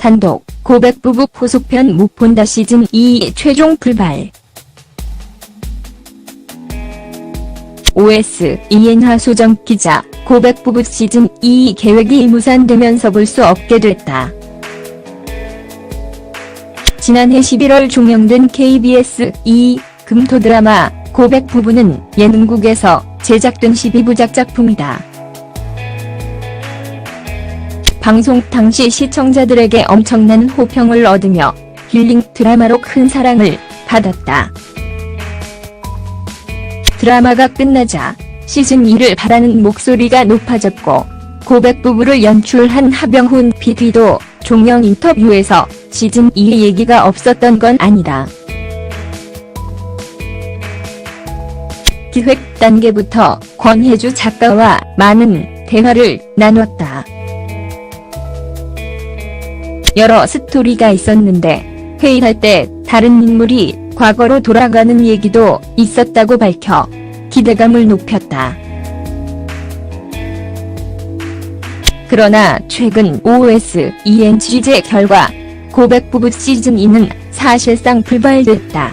단독 고백부부 포속편 못 본다 시즌 2 최종 불발. OS 이엔하 소정 기자 고백부부 시즌 2 계획이 무산되면서 볼 수 없게 됐다. 지난해 11월 종영된 KBS 2 금토 드라마 고백 부부는 예능국에서 제작된 12부작 작품이다. 방송 당시 시청자들에게 엄청난 호평을 얻으며 힐링 드라마로 큰 사랑을 받았다. 드라마가 끝나자 시즌 2를 바라는 목소리가 높아졌고 고백 부부를 연출한 하병훈 PD도 종영 인터뷰에서 시즌 2 얘기가 없었던 건 아니다. 기획 단계부터 권혜주 작가와 많은 대화를 나눴다. 여러 스토리가 있었는데 회의할 때 다른 인물이 과거로 돌아가는 얘기도 있었다고 밝혀 기대감을 높였다. 그러나 최근 OS ENG제 결과 고백 부부 시즌 2는 사실상 불발됐다.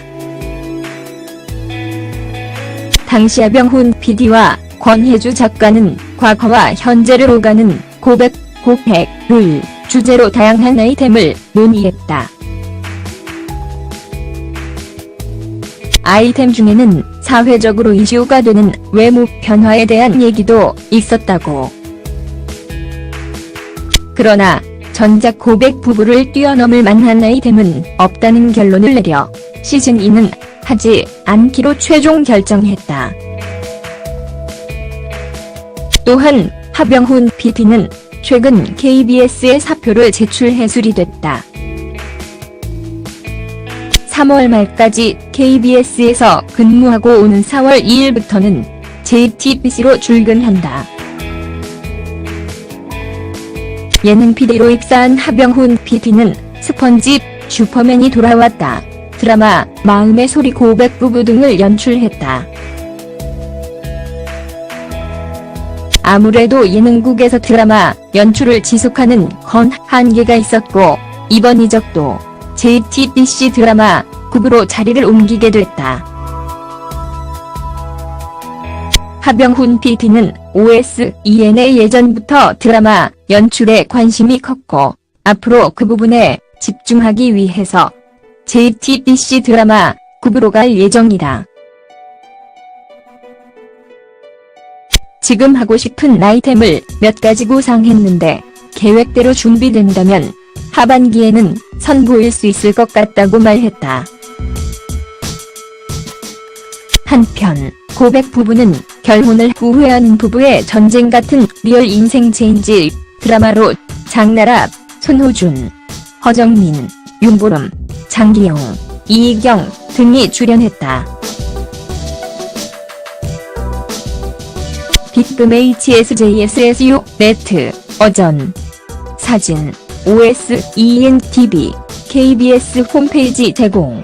당시 하병훈 PD와 권혜주 작가는 과거와 현재를 오가는 고백, 고백을 주제로 다양한 아이템을 논의했다. 아이템 중에는 사회적으로 이슈가 되는 외모 변화에 대한 얘기도 있었다고. 그러나 전작 고백 부부를 뛰어넘을 만한 아이템은 없다는 결론을 내려 시즌 2는 하지 않기로 최종 결정했다. 또한 하병훈 PD는 최근 KBS에 사표를 제출해 수리됐다. 3월 말까지 KBS에서 근무하고 오는 4월 2일부터는 JTBC로 출근한다. 예능 PD로 입사한 하병훈 PD는 스펀지, 슈퍼맨이 돌아왔다. 드라마 마음의 소리 고백 부부 등을 연출했다. 아무래도 예능국에서 드라마 연출을 지속하는 건 한계가 있었고 이번 이적도 JTBC 드라마 국으로 자리를 옮기게 됐다. 하병훈 PD는 OS EN의 예전부터 드라마 연출에 관심이 컸고 앞으로 그 부분에 집중하기 위해서 JTBC 드라마 국으로 갈 예정이다. 지금 하고 싶은 아이템을 몇 가지 구상했는데 계획대로 준비된다면 하반기에는 선보일 수 있을 것 같다고 말했다. 한편 고백 부부는 결혼을 후회하는 부부의 전쟁 같은 리얼 인생 체인지 드라마로 장나라, 손호준, 허정민, 윤보름, 장기영, 이희경 등이 출연했다. 빅금 HSJSSU 네트 어전 사진 OS ENTV KBS 홈페이지 제공